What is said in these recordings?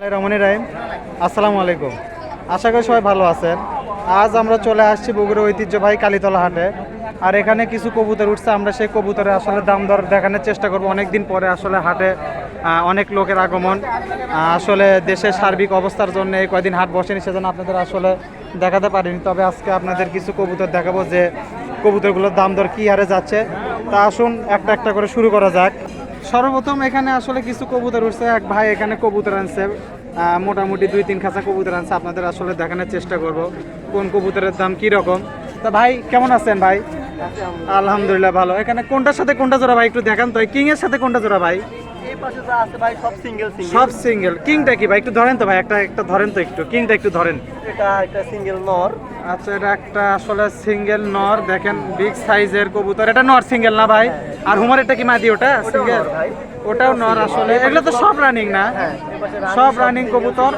রমণী রাইম আসসালামু আলাইকুম। আশা করি সবাই ভালো আছেন। আজ আমরা চলে আসছি বগুড়া ঐতিহ্যবাহী কালীতলা হাটে। আর এখানে কিছু কবুতর উঠছে, আমরা সেই কবুতরের আসলে দাম দর দেখানোর চেষ্টা করব। অনেক দিন পরে আসলে হাটে অনেক লোকের আগমন। আসলে দেশের সার্বিক অবস্থার জন্য এই কয়দিন হাট বসেনি সেজন্য আপনাদের আসলে দেখাতে পারিনি। তবে আজকে আপনাদের কিছু কবুতর দেখাবো যে কবুতরগুলোর দাম দর কী হারে যাচ্ছে। তা আসুন, একটা একটা করে শুরু করা যাক। সর্বপ্রথম এখানে আসলে কিছু কবুতর উঠছে। এক ভাই এখানে কবুতর আনছে। মোটামুটি দুই তিন খাঁচা কবুতর আনছে। আপনাদের আসলে দেখানোর চেষ্টা করব কোন কবুতরের দাম কি রকম। তা ভাই কেমন আছেন ভাই? আলহামদুলিল্লাহ। ভালো। এখানে কোনটার সাথে কোনটা জোড়া ভাই? একটু দেখান তো। কিং এর সাথে কোনটা জোড়া ভাই? এই পাশে যা আছে ভাই সব সিঙ্গেল সিঙ্গেল সব সিঙ্গেল কিংটা কি ভাই? একটু ধরেন তো ভাই একটা একটা ধরেন তো একটু। কিংটা একটু ধরেন। এটা একটা সিঙ্গেল নর। আচ্ছা এটা একটা আসলে সিঙ্গেল নর দেখেন বিগ সাইজের কবুতর। এটা নর সিঙ্গেল না ভাই? আর হুমার এটা কি মাদি? ওটা সিঙ্গেল ওটাও নর আসলে। এগুলো তো সব রানিং না? হ্যাঁ সব রানিং কবুতর।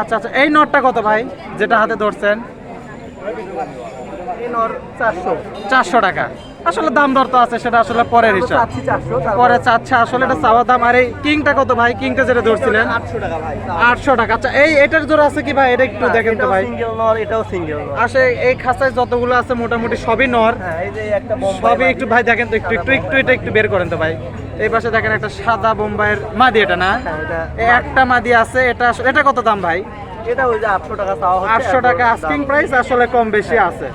আচ্ছা আচ্ছা এই নটটা কত ভাই? যেটা হাতে ধরছেন? এই নর চারশো। চারশো টাকা। আসলে দাম দর তো আছে সেটা আসলে পরের হিসাব। পরে চাচ্ছে আসলে এটা চাওয়া দাম। আর এই কিংটা কত ভাই? কিংটা যেটা ধরছিলেন? আটশো টাকা ভাই আটশো টাকা। আচ্ছা এই এটার জোড়া আছে কি ভাই? এটা একটু দেখেন তো ভাই। এটাও সিঙ্গেল আসে এই খাঁচায় যতগুলো আছে মোটামুটি সবই নর। হ্যাঁ সবই একটু ভাই দেখেন তো একটু একটু একটু এটা একটু বের করেন তো ভাই। এই পাশে দেখেন একটা সাদা বোম্বাইয়ের মাদি এটা না? হ্যাঁ, এটা একটা মাদি আছে এটা এটা কত দাম ভাই? এটা ওই যে আটশো টাকা চাওয়া হচ্ছে আটশো এখন টাকা আস্কিং প্রাইস আসলে কম বেশি আছে।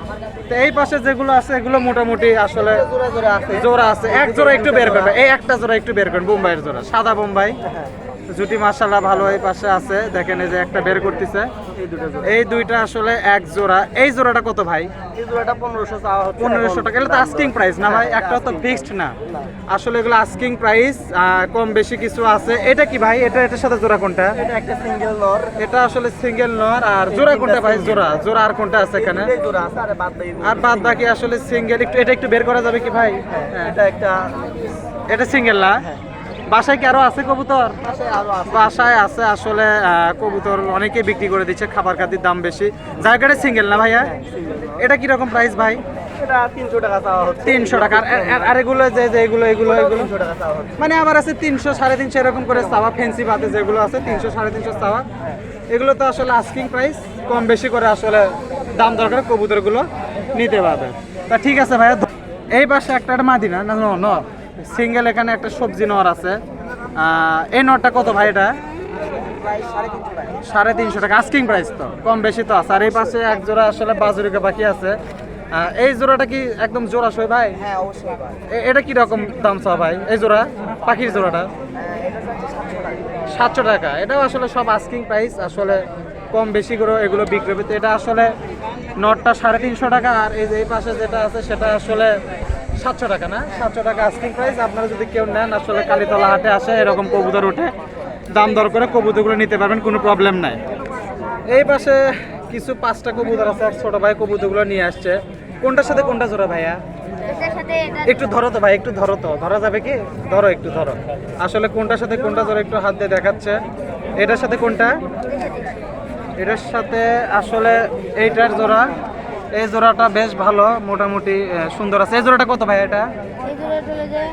তো এই পাশে যেগুলো আছে এগুলো মোটামুটি আসলে জোড়া জোড়া আছে। জোড়া আছে। এক জোড়া একটু বের করবে। এই একটা জোড়া একটু বের করেন বোম্বাইয়ের জোড়া সাদা বোম্বাই। হ্যাঁ, জুটি মার্শাল্লাহ ভালো এই পাশে আছে। দেখেন এই যে একটা বের করতেছে। এই দুইটা আসলে এক জোড়া। এই জোড়াটা কত ভাই? এই জোড়াটা পনেরোশো টাকা। এগুলো তো আস্কিং প্রাইস না ভাই? হ্যাঁ, একটা তো ফিক্সড না। আসলে এগুলো আস্কিং প্রাইস কম বেশি কিছু আছে। এটা কি ভাই? এটা এটার সাথে জোড়া কোনটা? এটা একটা সিঙ্গেল নর। এটা আসলে সিঙ্গেল নর। আর জোড়া কোনটা ভাই? জোড়া। জোড়া আর কোনটা আছে এখানে? এই জোড়া আছে আর বাদ বাকি আর বাদ বাকি আসলে সিঙ্গেল একটু এটা একটু বের করা যাবে কি ভাই? হ্যাঁ, এটা একটা এটা সিঙ্গেল না? বাসায় কি আরও আছে কবুতর? বাসায় আছে। আসলে কবুতর অনেকে বিক্রি করে দিচ্ছে খাবার খাতির দাম বেশি। জায়গাটা সিঙ্গেল না ভাইয়া? এটা কি রকম প্রাইস ভাই তিনশো টাকা আর- এগুলো যে যে এগুলো এগুলো এগুলো মানে আবার আছে তিনশো সাড়ে তিনশো এরকম করে চাওয়া ফেন্সি পাতে যেগুলো আছে তিনশো সাড়ে তিনশো চাওয়া। এগুলো তো আসলে আস্কিং প্রাইস কম বেশি করে আসলে দাম দরকার কবুতরগুলো নিতে পারবে। তা ঠিক আছে ভাইয়া এই পাশে একটা একটা মাদি না? না নর সিঙ্গেল এখানে একটা সবজি নর আছে। এই নরটা কত ভাই এটা? সাড়ে তিনশো টাকা আস্কিং প্রাইস তো কম বেশি তো আছে। আর এই পাশে এক জোড়া আসলে বাজুরিকা বাকি আছে। এই জোড়াটা কি একদম জোড়া সই ভাই? হ্যাঁ এটা কি রকম দাম চাও ভাই এই জোড়া? পাখির জোড়াটা? সাতশো টাকা। এটাও আসলে সব আস্কিং প্রাইস আসলে কম বেশি করে এগুলো বিক্রি এটা আসলে নটটা সাড়ে তিনশো টাকা আর এই যে এই পাশে যেটা আছে সেটা আসলে সাতশো টাকা না? সাতশো টাকা আস্কিং প্রাইস আপনারা যদি কেউ নেন আসলে কালীতলা হাটে আসে এরকম কবুতর উঠে দাম দর করে কবুতরগুলো নিতে পারবেন কোনো প্রবলেম নাই। এই পাশে কিছু পাঁচটা কবুতর আছে এক ছোট ভাই কবুতরগুলো নিয়ে আসছে। কোনটার সাথে কোনটা জোড়া ভাইয়া? একটু ধরো তো ভাই একটু ধরো তো। ধরা যাবে কি? ধরো একটু ধরো। আসলে কোনটার সাথে কোনটা ধরো একটু হাত দিয়ে দেখাচ্ছে। এটার সাথে কোনটা? এটার সাথে আসলে এইটার জোড়া এই জোড়াটা বেশ ভালো মোটামুটি সুন্দর আছে। এই জোড়াটা কত ভাই এটা? এই জোড়া চলে যায়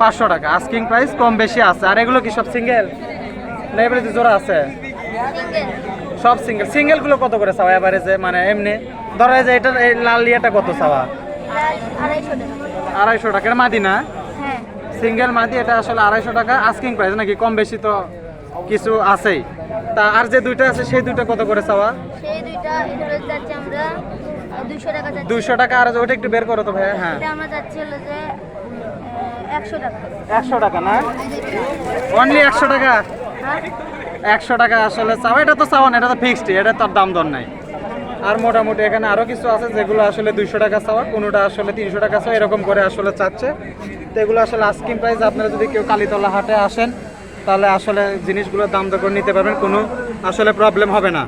পাঁচশো। টাকা। আস্কিং প্রাইস কম বেশি আছে। আর এগুলো কি সব সিঙ্গেল যে জোড়া আছে? সব সিঙ্গেল সিঙ্গেলগুলো কত করে চাওয়া? এবারে যে মানে এমনি। ধরো যে এটা এই লাল ইয়েটা কত চাওয়া? আড়াইশো টাকা। এটা মাদি না? হ্যাঁ। সিঙ্গেল মাদি এটা আসলে আড়াইশো টাকা। আস্কিং প্রাইস নাকি কম বেশি তো কিছু আছেই। তা আর যে দুইটা আছে সেই দুইটা কত করে চাওয়া? এটা হলো যাচ্ছে আমরা দুইশো টাকা আর ওটা একটু বের করো তো ভাই হ্যাঁ। এটা আমরা যাচ্ছি হলো যে একশো টাকা। একশো টাকা না? অনলি একশো টাকা? হ্যাঁ। একশো টাকা আসলে চাওয়া এটা তো চাওয়া না এটা তো ফিক্সড এটা তার দাম দর নাই। আর মোটামুটি এখানে আরও কিছু আছে যেগুলো আসলে দুইশো টাকা চাওয়া কোনোটা আসলে তিনশো টাকা চাওয়া এরকম করে আসলে চাচ্ছে। তো এগুলো আসলে আস্কিং প্রাইস আপনারা যদি কেউ কালীতলা হাটে আসেন তাহলে আসলে জিনিসগুলোর দাম দর করে নিতে পারবেন কোনো আসলে প্রবলেম হবে না।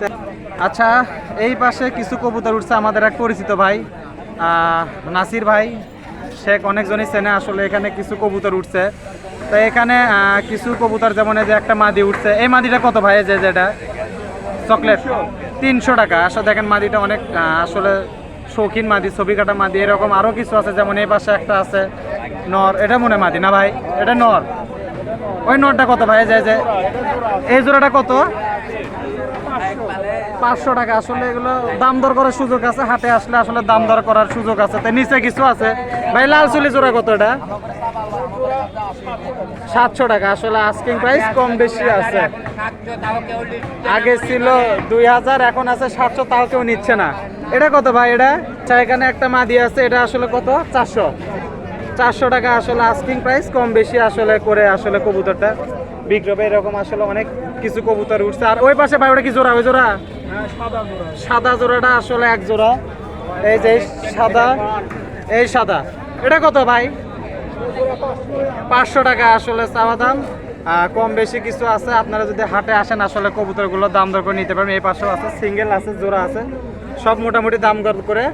তা- আচ্ছা এই পাশে কিছু কবুতর উঠছে আমাদের এক পরিচিত ভাই নাসির ভাই। শেখ অনেকজনই চেনে আসলে এখানে কিছু কবুতর উঠছে। তো এখানে কিছু কবুতর যেমন যে একটা মাদি উঠছে। এই মাদিটা কত ভাই? যে যেটা চকলেট। তিনশো টাকা। আসলে দেখেন মাদিটা অনেক আসলে শৌখিন মাদি, ছবি কাটা মাদি, এরকম আরও কিছু আছে। যেমন এই পাশে একটা আছে, নর। এটা মনে মাদি না ভাই? এটা নর। ওই নরটা কত ভাই? যায় যে, এই জোড়াটা কত? পাঁচশো টাকা। আসলে এগুলো দাম দর করার সুযোগ আছে হাটে আসলে আসলে দাম দর করার সুযোগ আছে। তাই নিচে কিছু আছে। ভাই লাল চুলি জোড়া কত এটা? সাতশো টাকা। আসলে আস্কিং প্রাইস কম বেশি আছে। আগে ছিল দুই হাজার এখন আছে সাতশো তাও কেউ নিচ্ছে না। এটা কত ভাই এটা? আচ্ছা, এখানে একটা মাদি আছে এটা আসলে কত? চারশো। চারশো টাকা আসলে আস্কিং প্রাইস কম বেশি আসলে করে আসলে কবুতরটা। বিক্রবে এরকম আসলে অনেক কিছু কবুতর উঠছে। আর ওই পাশে ভাই ওটা কি জোড়া? ওই জোড়া? সাদা জোড়াটা আসলে এক জোড়া। এই যে সাদা, এই সাদা। এটা কত ভাই? পাঁচশো টাকা আসলে চাওয়া দাম। কম বেশি কিছু আছে, আপনারা যদি হাটে আসেন আসলে কবুতরগুলো দাম দর করে নিতে পারবেন। এই পাশেও আছে সিঙ্গেল আছে, জোড়া আছে। সব মোটামুটি দাম দর করে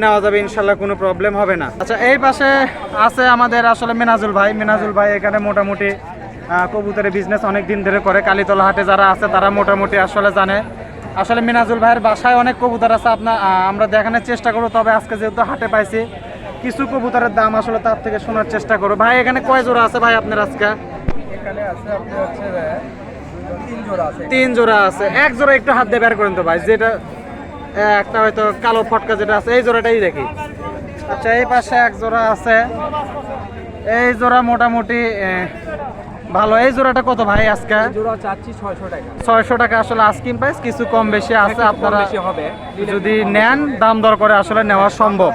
নেওয়া যাবে ইনশাল্লাহ কোনো প্রবলেম হবে না। আচ্ছা এই পাশে আছে আমাদের আসলে মিনাজুল ভাই। মিনাজুল ভাই এখানে মোটামুটি কবুতরের বিজনেস অনেক দিন ধরে করে। কালীতলা হাটে যারা আছে, তারা মোটামুটি আসলে জানে। আসলে মিনাজুল ভাইয়ের বাসায় অনেক কবুতর আছে আপনার আমরা দেখানোর চেষ্টা করব তবে আজকে যেহেতু হাটে পাইছি কিছু কবুতরের দাম আসলে তার থেকে শোনার চেষ্টা করো ভাই এখানে কয় জোড়া আছে ভাই আপনার আজকে? এখানে আছে আপনি হচ্ছে তিন জোড়া আছে। তিন জোড়া আছে। এক জোড়া একটু হাত দিয়ে বের করেন তো ভাই যেটা একটা হয়তো কালো ফটকা যেটা আছে এই জোড়াটাই দেখি। আচ্ছা এই পাশে এক জোড়া আছে। এই জোড়া মোটামুটি ভালো এই জোড়াটা কত ভাই আজকে? জোড়া চাচ্ছি ছয়শো টাকা। ছয়শো টাকা আসলে আস্কিং প্রাইস কিছু কম বেশি আছে আপনারা হবে। যদি নেন দাম দর করে আসলে নেওয়া সম্ভব।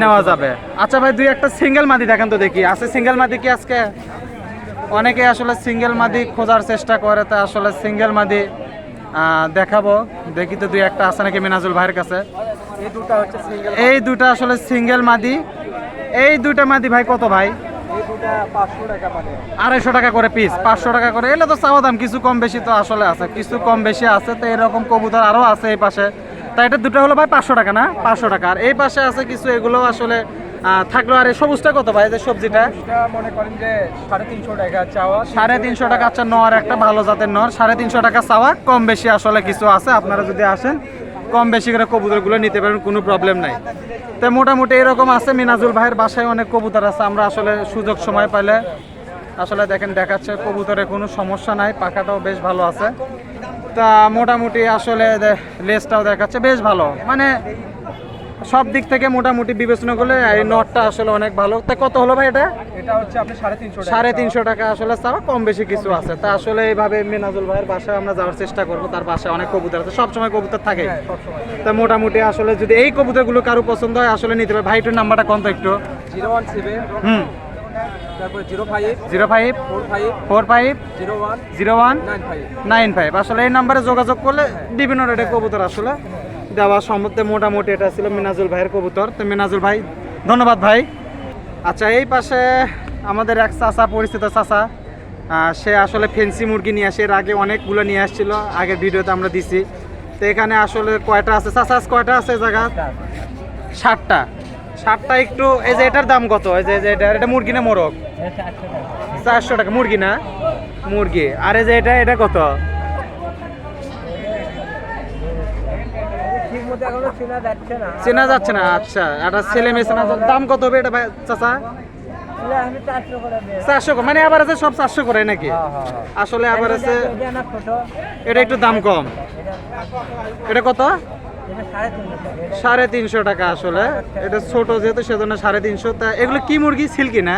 নেওয়া যাবে। আচ্ছা ভাই দুই একটা সিঙ্গেল মাদি দেখেন তো দেখি। আছে সিঙ্গেল মাদি কি আজকে? অনেকে আসলে সিঙ্গেল মাদি খোঁজার চেষ্টা করে তা আসলে সিঙ্গেল মাদি দেখাবো। দেখি তো দুই একটা আছে নাকি মিনাজুল ভাইয়ের কাছে। এই দুটো হচ্ছে এই দুটা আসলে সিঙ্গেল মাদি। এই দুটা মাদি ভাই কত ভাই? মানে। আড়াইশো টাকা করে পিস পাঁচশো টাকা করে। এলে তো চাওয়া দাম কিছু কম বেশি তো আসলে আছে কিছু কম বেশি আছে তো এরকম কবুতর আরও আছে এই পাশে। তা এটা দুটো হলো ভাই পাঁচশো টাকা না? পাঁচশো টাকা। আর এই পাশে আছে কিছু এগুলো আসলে থাকল আর এই সবুজটা কত ভাই যে সবজিটা? মনে করেন যে সাড়ে তিনশো টাকা চাওয়া সাড়ে তিনশো টাকা আচ্ছা নর একটা ভালো জাতের নর। সাড়ে তিনশো টাকা চাওয়া কম বেশি আসলে কিছু আছে আপনারা যদি আসেন কম বেশি করে কবুতরগুলো নিতে পারেন, কোনো প্রবলেম নাই। তো মোটামুটি এরকম আছে, মিনাজুল ভাইয়ের বাসায় অনেক কবুতর আছে, আমরা আসলে সুযোগ সময় পাইলে আসলে দেখেন দেখাচ্ছে কবুতরে কোনো সমস্যা নাই, পাখাটাও বেশ ভালো আছে। তা মোটামুটি আসলে লেসটাও দেখাচ্ছে, বেশ ভালো। মানে সব দিক থেকে মোটামুটি বিবেচনা করলে এই নটটা আসলে অনেক ভালো। তা কত হলো ভাই এটা? এটা হচ্ছে আপনি সাড়ে তিনশো টাকা। সাড়ে তিনশো টাকা আসলে চাওয়া কম বেশি কিছু আছে। তা আসলে এইভাবে মিনাজুল ভাইয়ের বাসায় আমরা যাওয়ার চেষ্টা করব। তার বাসায় অনেক কবুতর আছে সবসময় কবুতর থাকে। হ্যাঁ তা মোটামুটি আসলে যদি এই কবুতরগুলো কারও পছন্দ হয় আসলে নিতে পারে। ভাইটার নাম্বারটা কত একটু? Zero one seven. হুম। আসলে এই নাম্বারে যোগাযোগ করলে বিভিন্ন রেটে কবুতর আসলে। দেওয়া সম্বন্ধে মোটামুটি এটা ছিল মিনাজুল ভাইয়ের কবুতর। তো মিনাজুল ভাই ধন্যবাদ ভাই। আচ্ছা এই পাশে আমাদের এক চাচা পরিচিত আহ, সে আসলে ফেন্সি মুরগি নিয়ে আসে। এর আগে অনেকগুলো নিয়ে আসছিল। আগের ভিডিওতে আমরা দিছি। তো এখানে আসলে কয়টা আছে? আজ কয়টা আছে জায়গা ষাটটা ষাটটা একটু এই যে এটার দাম কত? এই যে এই যে এটা এটা মুরগি না মোরগ? চারশো টাকা। মুরগি না? মুরগি। আর এই যে এটা এটা কত? এখনও চেনা যাচ্ছে না। চেনা যাচ্ছে না আচ্ছা। একটা ছেলে মেয়ে চেনা। দাম কত হবে এটা ভাই চাচা? চারশো মানে আবার আছে সব চারশো করে নাকি? হ্যাঁ হ্যাঁ হ্যাঁ। আসলে আবার আছে এটা একটু দাম কম। এটা কত? সাড়ে তিনশো টাকা। এটা সাড়ে তিনশো টাকা আসলে। এটা ছোট যেহেতু সেজন্য সাড়ে তিনশো। তা এগুলো কি মুরগি? সিল্কি না?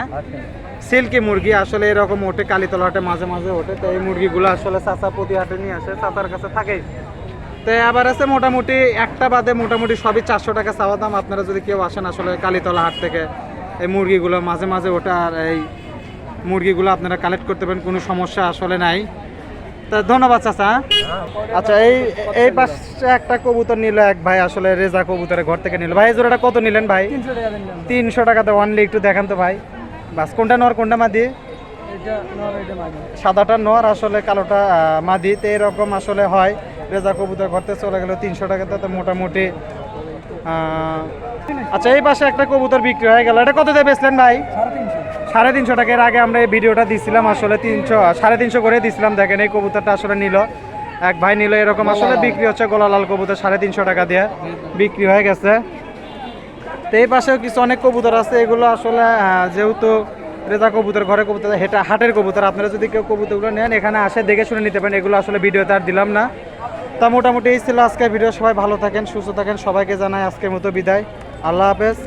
সিল্কি মুরগি। আসলে এরকম ওঠে কালীতলা হাটে মাঝে মাঝে ওঠে। তো এই মুরগিগুলো আসলে চাচা প্রতি হাটে নিয়ে আসে। চাচার কাছে থাকেই তো আবার আছে মোটামুটি একটা বাদে মোটামুটি সবই চারশো টাকা চাওয়া দাম। আপনারা যদি কেউ আসেন আসলে কালীতলা হাট থেকে এই মুরগিগুলো মাঝে মাঝে ওঠে আর এই মুরগিগুলো আপনারা কালেক্ট করতে পারেন কোনো সমস্যা আসলে নাই। তা ধন্যবাদ চাচা আচ্ছা এই এই পাশে একটা কবুতর নিল এক ভাই আসলে রেজা কবুতরের ঘর থেকে নিল। ভাই এই জোড়াটা কত নিলেন ভাই? তিনশো টাকা টাকাতে অনলি একটু দেখান তো ভাই। বাস কোনটা নর কোনটা মাদি? সাদাটা নর আসলে কালোটা মাদি। তো এরকম আসলে হয়। রেজা কবুতর ঘরতে চলে গেল তিনশো টাকাতে তো মোটামুটি। আচ্ছা এই পাশে একটা কবুতর বিক্রি হয়ে গেল। এটা কত দিয়ে বেচলেন ভাই? সাড়ে তিনশো। টাকা। এর আগে আমরা এই ভিডিওটা দিছিলাম আসলে তিনশো সাড়ে তিনশো করে দিছিলাম। দেখেন এই কবুতরটা আসলে নিল। এক ভাই নিল এরকম আসলে বিক্রি হচ্ছে গোলালাল কবুতর সাড়ে তিনশো টাকা দিয়ে বিক্রি হয়ে গেছে। তো এই পাশেও কিছু অনেক কবুতর আছে। এগুলো আসলে যেহেতু রেজা কবুতর ঘরে কবুতর হেটা হাটের কবুতর। আপনারা যদি কেউ কবুতরগুলো নেন এখানে আসে দেখে শুনে নিতে পারেন। এগুলো আসলে ভিডিওতে আর দিলাম না। তা মোটামুটি এই ছিল আজকের ভিডিও। সবাই ভালো থাকেন, সুস্থ থাকেন। সবাইকে জানাই আজকের মতো বিদায়। আল্লাহ হাফেজ।